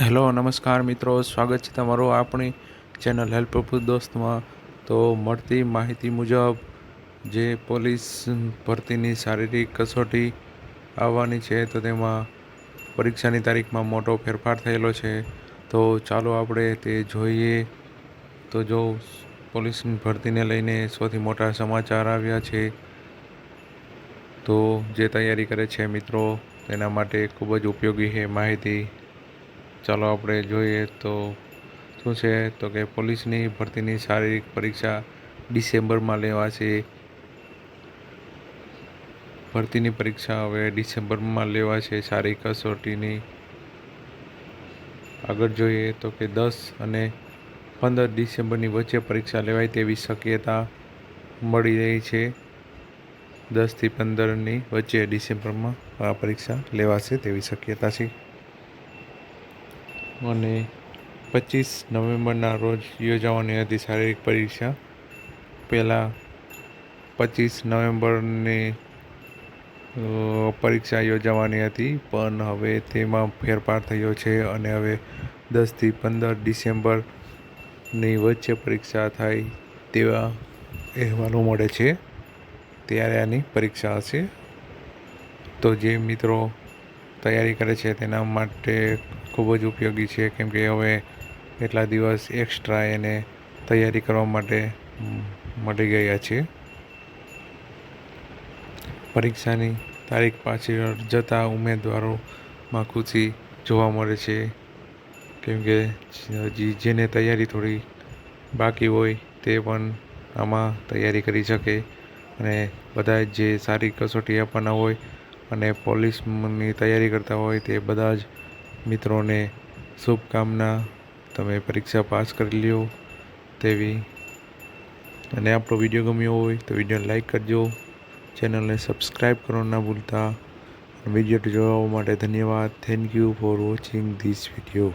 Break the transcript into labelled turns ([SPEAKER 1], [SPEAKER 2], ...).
[SPEAKER 1] Hello, નમસ્કાર મિત્રો, સ્વાગત છે તમારું આપણી ચેનલ હેલ્પ દોસ્તમાં. તો મળતી માહિતી મુજબ, જે પોલીસ ભરતીની શારીરિક કસોટી આવવાની છે, તો તેમાં પરીક્ષાની તારીખમાં મોટો ફેરફાર થયેલો છે. તો ચાલો આપણે તે જોઈએ. તો જો પોલીસ ભરતીને લઈને સૌથી મોટા સમાચાર આવ્યા છે, તો જે તૈયારી કરે છે મિત્રો, તેના માટે ખૂબ જ ઉપયોગી છે માહિતી. ચાલો આપણે જોઈએ તો શું છે? તો કે પોલીસની ભરતીની શારીરિક પરીક્ષા ડિસેમ્બરમાં લેવાશે. ભરતીની પરીક્ષા હવે ડિસેમ્બરમાં લેવાશે શારીરિક કસોટીની. આગળ જોઈએ તો કે દસ અને પંદર ડિસેમ્બરની વચ્ચે પરીક્ષા લેવાય તેવી શક્યતા મળી રહી છે. દસથી પંદરની વચ્ચે ડિસેમ્બરમાં આ પરીક્ષા લેવાશે તેવી શક્યતા છે. અને પચીસ નવેમ્બરના રોજ યોજાવાની હતી શારીરિક પરીક્ષા. પહેલાં પચીસ નવેમ્બરની પરીક્ષા યોજાવાની હતી, પણ હવે તેમાં ફેરફાર થયો છે અને હવે દસથી પંદર ડિસેમ્બરની વચ્ચે પરીક્ષા થાય તેવા અહેવાલો મળે છે. ત્યારે આની પરીક્ષા હશે. તો જે મિત્રો તૈયારી કરે છે તેના માટે ખૂબ જ ઉપયોગી છે, કેમ કે હવે એટલા દિવસ એક્સ્ટ્રા એને તૈયારી કરવા માટે મળી ગયા છે. પરીક્ષાની તારીખ પાછળ જતા ઉમેદવારોમાં ખુશી જોવા મળે છે, કેમ કે હજી જેને તૈયારી થોડી બાકી હોય તે પણ આમાં તૈયારી કરી શકે અને બધા જે સારી કસોટી આપવાના હોય અને પોલીસની તૈયારી કરતા હોય તે બધા જ મિત્રોને શુભકામના. તમે પરીક્ષા પાસ કરી લ્યો તેવી. અને આપણો વીડિયો ગમ્યો હોય તો વિડીયોને લાઈક કરજો. ચેનલને સબસ્ક્રાઈબ કરવાનું ના ભૂલતા. વીડિયો જોવા માટે ધન્યવાદ. Thank you for watching this video